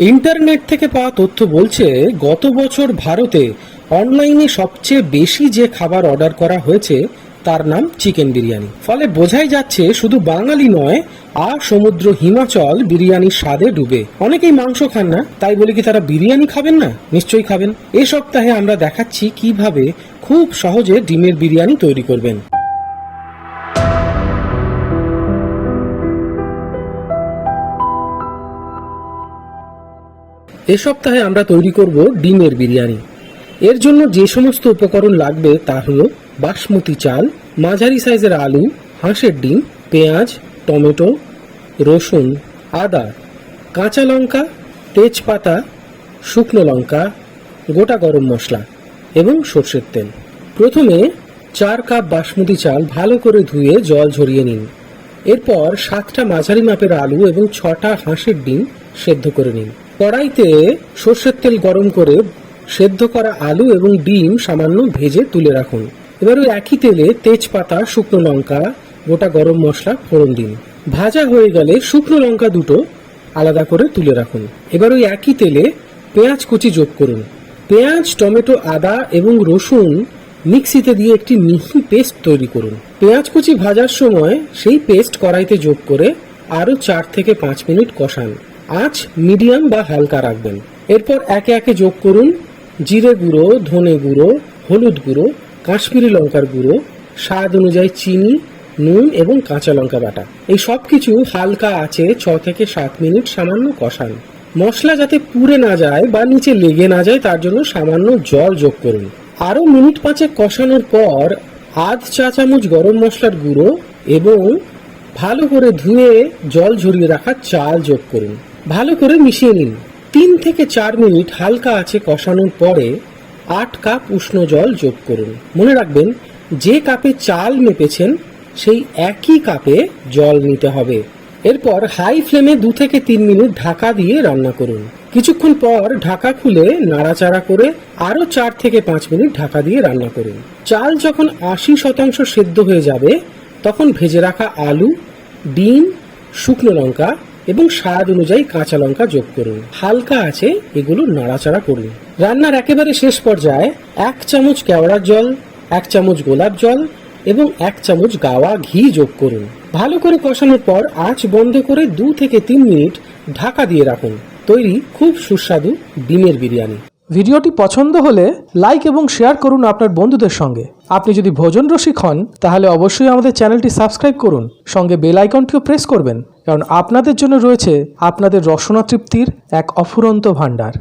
Internet থেকে পাওয়া তথ্য বলছে, গত বছর ভারতে অনলাইনে সবচেয়ে বেশি যে খাবার অর্ডার করা হয়েছে, তার নাম চিকেন বিরিয়ানি। ফলে বোঝাই যাচ্ছে, শুধু বাঙালি নয়, আর সমুদ্র হিমাচল বিরিয়ানির স্বাদে ডুবে। অনেকেই মাংস খান না, তাই বলে কি তারা বিরিয়ানি খাবেন না? নিশ্চয়ই খাবেন। এ সপ্তাহে আমরা দেখাচ্ছি কীভাবে খুব সহজে ডিমের বিরিয়ানি তৈরি করবেন। এ সপ্তাহে আমরা তৈরি করব ডিমের বিরিয়ানি। এর জন্য যে সমস্ত উপকরণ লাগবে তা হল বাসমতি চাল, মাঝারি সাইজের আলু, হাঁসের ডিম, পেঁয়াজ, টমেটো, রসুন, আদা, কাঁচা লঙ্কা, তেজপাতা, শুকনো লঙ্কা, গোটা গরম মশলা এবং সর্ষের তেল। প্রথমে চার কাপ বাসমতি চাল ভালো করে ধুয়ে জল ঝরিয়ে নিন। এরপর সাতটা মাঝারি মাপের আলু এবং ছটা হাঁসের ডিম সেদ্ধ করে নিন। কড়াইতে সর্ষের তেল গরম করে সেদ্ধ করা আলু এবং ডিম সামান্য ভেজে তুলে রাখুন। এবার ওই একই তেলে তেজপাতা, শুকনো লঙ্কা, গোটা গরম মশলা ফোড়ন দিন। ভাজা হয়ে গেলে শুকনো লঙ্কা দুটো আলাদা করে তুলে রাখুন। এবার ওই একই তেলে পেঁয়াজ কুচি যোগ করুন। পেঁয়াজ, টমেটো, আদা এবং রসুন মিক্সিতে দিয়ে একটি মিহি পেস্ট তৈরি করুন। পেঁয়াজ কুচি ভাজার সময় সেই পেস্ট কড়াইতে যোগ করে আরও চার থেকে পাঁচ মিনিট কষান। আঁচ, মিডিয়াম বা হালকা রাখবেন। এরপর একে একে যোগ করুন। জিরে গুঁড়ো, ধনে গুঁড়ো, হলুদ গুঁড়ো, কাশ্মীরি লঙ্কার গুঁড়ো, স্বাদ অনুযায়ী চিনি, নুন এবং কাঁচা লঙ্কা বাটা। এই সব কিছু হালকা আছে ছ থেকে সাত মিনিট সামান্য কষান। মশলা যাতে পুড়ে না যায় বা নিচে লেগে না যায়, তার জন্য সামান্য জল যোগ করুন। আরও মিনিট পাঁচে কষানোর পর আধ চা চামচ গরম মশলার গুঁড়ো এবং ভালো করে ধুয়ে জল ঝরিয়ে রাখা চাল যোগ করুন। ভালো করে মিশিয়ে নিন। তিন থেকে চার মিনিট হালকা আছে কষানোর পরে আট কাপ উষ্ণ জল যোগ করুন। মনে রাখবেন, যে কাপে চাল মেপেছেন, সেই একই কাপে জল নিতে হবে। এরপর হাই ফ্লেমে দু থেকে তিন মিনিট ঢাকা দিয়ে রান্না করুন। কিছুক্ষণ পর ঢাকা খুলে নাড়াচাড়া করে আরও চার থেকে পাঁচ মিনিট ঢাকা দিয়ে রান্না করুন। চাল যখন আশি শতাংশ সেদ্ধ হয়ে যাবে, তখন ভেজে রাখা আলু, ডিম, শুকনো লঙ্কা এবং স্বাদ অনুযায়ী কাঁচা লঙ্কা যোগ করুন। হালকা আছে, এগুলো নাড়াচাড়া করুন। রান্নার একেবারে শেষ পর্যায়ে এক চামচ কেওড়ার জল, এক চামচ গোলাপ জল এবং এক চামচ গাওয়া ঘি যোগ করুন। ভালো করে কষানোর পর আঁচ বন্ধ করে দু থেকে তিন মিনিট ঢাকা দিয়ে রাখুন। তৈরি খুব সুস্বাদু ডিমের বিরিয়ানি। ভিডিওটি পছন্দ হলে লাইক এবং শেয়ার করুন আপনার বন্ধুদের সঙ্গে। আপনি যদি ভোজন রসিক হন, তাহলে অবশ্যই আমাদের চ্যানেলটি সাবস্ক্রাইব করুন, সঙ্গে বেল আইকনটিও প্রেস করবেন, কারণ আপনাদের জন্য রয়েছে আপনাদের রসনা তৃপ্তির এক অফুরন্ত ভাণ্ডার।